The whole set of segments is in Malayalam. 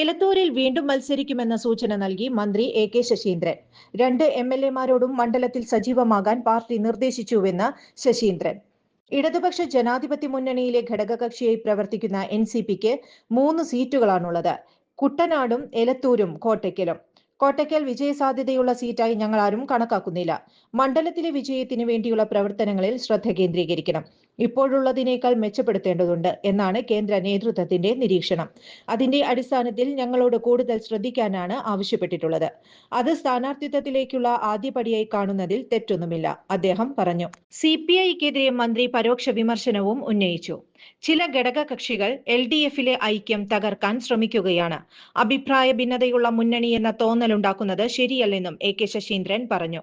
എലത്തൂരിൽ വീണ്ടും മത്സരിക്കുമെന്ന സൂചന നൽകി മന്ത്രി എ കെ ശശീന്ദ്രൻ. രണ്ട് എം എൽ എമാരോടും മണ്ഡലത്തിൽ സജീവമാകാൻ പാർട്ടി നിർദ്ദേശിച്ചുവെന്ന് ശശീന്ദ്രൻ. ഇടതുപക്ഷ ജനാധിപത്യ മുന്നണിയിലെ ഘടകകക്ഷിയായി പ്രവർത്തിക്കുന്ന എൻ സി പിക്ക് മൂന്ന് സീറ്റുകളാണുള്ളത്. കുട്ടനാടും എലത്തൂരും കോട്ടയ്ക്കലും. കോട്ടയ്ക്കൽ വിജയസാധ്യതയുള്ള സീറ്റായി ഞങ്ങൾ ആരും കണക്കാക്കുന്നില്ല. മണ്ഡലത്തിലെ വിജയത്തിന് വേണ്ടിയുള്ള പ്രവർത്തനങ്ങളിൽ ശ്രദ്ധ കേന്ദ്രീകരിക്കണം. ഇപ്പോഴുള്ളതിനേക്കാൾ മെച്ചപ്പെടുത്തേണ്ടതുണ്ട് എന്നാണ് കേന്ദ്ര നേതൃത്വത്തിന്റെ നിരീക്ഷണം. അതിന്റെ അടിസ്ഥാനത്തിൽ ഞങ്ങളോട് കൂടുതൽ ശ്രദ്ധിക്കാനാണ് ആവശ്യപ്പെട്ടിട്ടുള്ളത്. അത് സ്ഥാനാർത്ഥിത്വത്തിലേക്കുള്ള ആദ്യപടിയായി കാണുന്നതിൽ തെറ്റൊന്നുമില്ല അദ്ദേഹം പറഞ്ഞു. സി പി ഐക്കെതിരെ മന്ത്രി പരോക്ഷ വിമർശനവും ഉന്നയിച്ചു. ചില ഘടക കക്ഷികൾ എൽ ഡി എഫിലെ ഐക്യം തകർക്കാൻ ശ്രമിക്കുകയാണ്. അഭിപ്രായ ഭിന്നതയുള്ള മുന്നണി എന്ന തോന്നലുണ്ടാക്കുന്നത് ശരിയല്ലെന്നും എ കെ ശശീന്ദ്രൻ പറഞ്ഞു.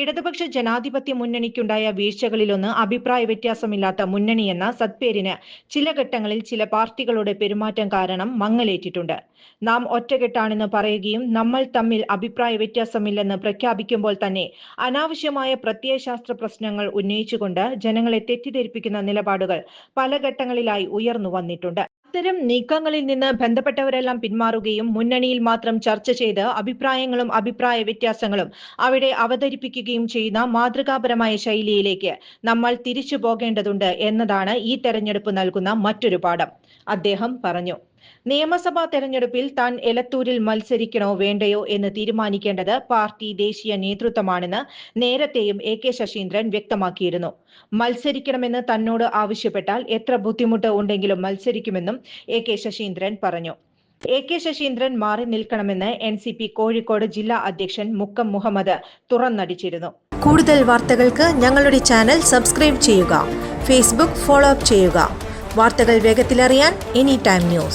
ഇടതുപക്ഷ ജനാധിപത്യ മുന്നണിക്കുണ്ടായ വീഴ്ചകളിലൊന്ന് അഭിപ്രായ വ്യത്യാസമില്ലാത്ത മുന്നണി എന്ന സത്പേരിന് ചില ഘട്ടങ്ങളിൽ ചില പാർട്ടികളുടെ പെരുമാറ്റം കാരണം മങ്ങലേറ്റിട്ടുണ്ട്. നാം ഒറ്റകെട്ടാണെന്ന് പറയുകയും നമ്മൾ തമ്മിൽ അഭിപ്രായ വ്യത്യാസമില്ലെന്ന് പ്രഖ്യാപിക്കുമ്പോൾ തന്നെ അനാവശ്യമായ പ്രത്യയശാസ്ത്ര പ്രശ്നങ്ങൾ ഉന്നയിച്ചുകൊണ്ട് ജനങ്ങളെ തെറ്റിദ്ധരിപ്പിക്കുന്ന നിലപാടുകൾ പല ഘട്ടങ്ങളിലായി ഉയർന്നു വന്നിട്ടുണ്ട്. അത്തരം നീക്കങ്ങളിൽ നിന്ന് ബന്ധപ്പെട്ടവരെല്ലാം പിന്മാറുകയും മുന്നണിയിൽ മാത്രം ചർച്ച ചെയ്ത് അഭിപ്രായങ്ങളും അഭിപ്രായ വ്യത്യാസങ്ങളും അവിടെ അവതരിപ്പിക്കുകയും ചെയ്യുന്ന മാതൃകാപരമായ ശൈലിയിലേക്ക് നമ്മൾ തിരിച്ചു പോകേണ്ടതുണ്ട് എന്നതാണ് ഈ തെരഞ്ഞെടുപ്പ് നൽകുന്ന മറ്റൊരു പാഠം. അദ്ദേഹം പറഞ്ഞു. നിയമസഭാ തെരഞ്ഞെടുപ്പിൽ താൻ എലത്തൂരിൽ മത്സരിക്കണോ വേണ്ടയോ എന്ന് തീരുമാനിക്കേണ്ടത് പാർട്ടി ദേശീയ നേതൃത്വമാണെന്ന് നേരത്തെയും എ കെ ശശീന്ദ്രൻ വ്യക്തമാക്കിയിരുന്നു. മത്സരിക്കണമെന്ന് തന്നോട് ആവശ്യപ്പെട്ടാൽ എത്ര ബുദ്ധിമുട്ട് ഉണ്ടെങ്കിലും മത്സരിക്കുമെന്നും എ കെ ശശീന്ദ്രൻ പറഞ്ഞു. എ കെ ശശീന്ദ്രൻ മാറി നിൽക്കണമെന്ന് എൻ സി പി കോഴിക്കോട് ജില്ലാ അധ്യക്ഷൻ മുക്കം മുഹമ്മദ് തുറന്നടിച്ചിരുന്നു. കൂടുതൽ വാർത്തകൾക്ക് ഞങ്ങളുടെ ചാനൽ സബ്സ്ക്രൈബ് ചെയ്യുക ഫേസ്ബുക്ക് ഫോളോ അപ്പ് ചെയ്യുക. വാർത്തകൾ വേഗത്തിലറിയാൻ എനി ടൈം ന്യൂസ്.